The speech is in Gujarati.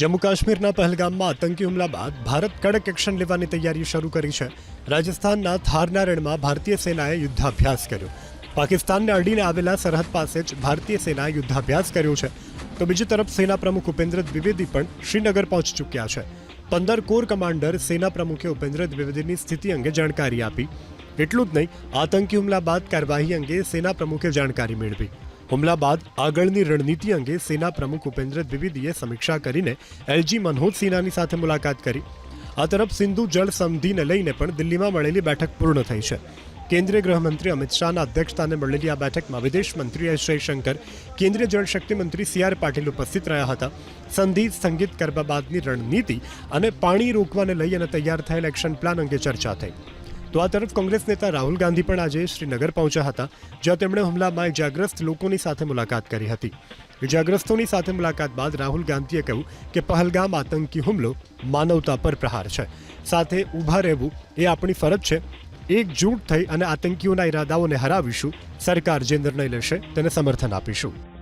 જમ્મુ કાશ્મીરના પહેલગામમાં આતંકી હુમલા બાદ ભારત કડક એક્શન લેવાની તૈયારી શરૂ કરી છે રાજસ્થાનના થારના રણમાં ભારતીય સેનાએ યુદ્ધાભ્યાસ કર્યો પાકિસ્તાનને અડીને આવેલા સરહદ પાસે જ ભારતીય સેનાએ યુદ્ધાભ્યાસ કર્યો છે। તો બીજી તરફ સેના પ્રમુખ ઉપેન્દ્ર દ્વિવેદી પણ શ્રીનગર પહોંચી ચૂક્યા છે। પંદર કોર કમાન્ડર સેના પ્રમુખે ઉપેન્દ્ર દ્વિવેદીની સ્થિતિ અંગે જાણકારી આપી। એટલું જ નહીં, આતંકી હુમલા બાદ કાર્યવાહી અંગે સેના પ્રમુખે જાણકારી મેળવી। હુમલા બાદ આગળની રણનીતિ અંગે સેના પ્રમુખ ઉપેન્દ્ર દ્વિવેદીએ સમીક્ષા કરીને એલજી મનોજ સિન્હાની સાથે મુલાકાત કરી. આ તરફ સિંધુ જળ સંધિને લઈને પણ દિલ્હીમાં મળેલી બેઠક પૂર્ણ થઈ છે. કેન્દ્રીય ગૃહમંત્રી અમિત શાહના અધ્યક્ષસ્થાને મળેલી આ બેઠકમાં વિદેશ મંત્રી એસ જયશંકર, કેન્દ્રીય જળશક્તિ મંત્રી સી આર પાટીલ ઉપસ્થિત રહ્યા હતા. સંધિ, સંગીત કરવા બાદની રણનીતિ અને પાણી રોકવાને લઈ અને તૈયાર થયેલ એક્શન પ્લાન અંગે ચર્ચા થઈ. તો આ તરફ કોંગ્રેસ નેતા રાહુલ ગાંધી પણ આજે શ્રીનગર પહોંચ્યા હતા, જ્યાં તેમણે હુમલામાં ઇજાગ્રસ્ત લોકોની સાથે મુલાકાત કરી હતી. ઇજાગ્રસ્તોની સાથે મુલાકાત બાદ રાહુલ ગાંધીએ કહ્યું કે પહલગામ આતંકી હુમલો માનવતા પર પ્રહાર છે. સાથે ઊભા રહેવું એ આપણી ફરજ છે. એકજૂટ થઈ અને આતંકીઓના ઈરાદાઓને હરાવીશું. સરકાર જે નિર્ણય લેશે તેને સમર્થન આપીશું.